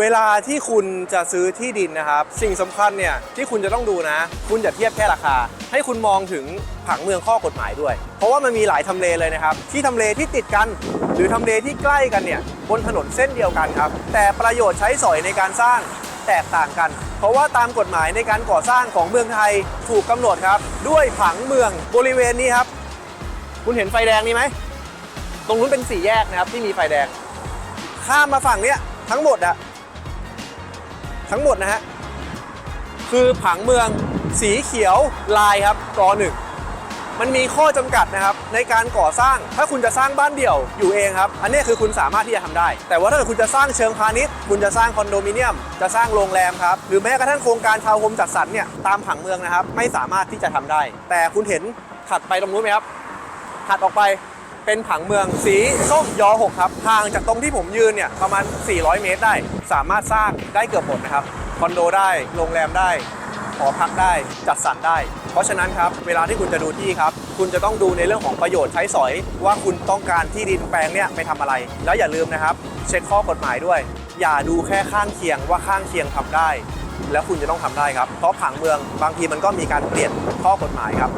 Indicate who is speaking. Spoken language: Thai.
Speaker 1: เวลาที่คุณจะซื้อที่ดินนะครับ สิ่งสำคัญเนี่ยที่คุณจะต้องดูนะ คุณอย่าเทียบแค่ราคา ให้คุณมองถึงผังเมืองข้อกฎหมายด้วย เพราะว่ามันมีหลายทำเลเลยนะครับ ที่ทำเลที่ติดกัน หรือทำเลที่ใกล้กันเนี่ยบนถนนเส้นเดียวกันครับ แต่ประโยชน์ใช้สอยในการสร้างแตกต่างกัน เพราะว่าตามกฎหมายในการก่อสร้างของเมืองไทยถูกกำหนดครับ ด้วยผังเมืองบริเวณนี้ครับ คุณเห็นไฟแดงนี้ไหมตรงนู้นเป็นสี่แยกนะครับที่มีไฟแดง ข้ามมาฝั่งเนี้ยทั้งหมดอะ ทั้งหมดนะฮะ คือผังเมืองสีเขียวลายครับกอหนึ่งมันมีข้อจำกัดนะครับในการก่อสร้างถ้าคุณจะสร้างบ้านเดี่ยวอยู่เองครับ อันนี้คือคุณสามารถที่จะทำได้ แต่ว่าถ้าเกิดคุณจะสร้างเชิงพาณิชย์ คุณจะสร้างคอนโดมิเนียม จะสร้างโรงแรมครับหรือแม้กระทั่งโครงการทาวน์โฮมจัดสรรเนี่ยตามผังเมืองนะครับ ไม่สามารถที่จะทำได้ แต่คุณเห็นถัดไปตรงนู้นไหมครับถัดออกไป เป็นผังเมืองสีส้มยอ6ครับห่างจากตรงที่ผมยืนเนี่ยประมาณ 400 เมตรได้ สามารถสร้างได้เกือบหมดนะครับคอนโดได้โรงแรมได้หอพักได้จัดสรรได้ เพราะฉะนั้นครับเวลาที่คุณจะดูที่ครับ คุณจะต้องดูในเรื่องของประโยชน์ใช้สอย ว่าคุณต้องการที่ดินแปลงเนี่ยไปทำอะไร แล้วอย่าลืมนะครับ เช็คข้อกฎหมายด้วย อย่าดูแค่ข้างเคียงว่าข้างเคียงทำได้ แล้วคุณจะต้องทำได้ครับเพราะผังเมืองบางทีมันก็มีการเปลี่ยนข้อกฎหมายครับ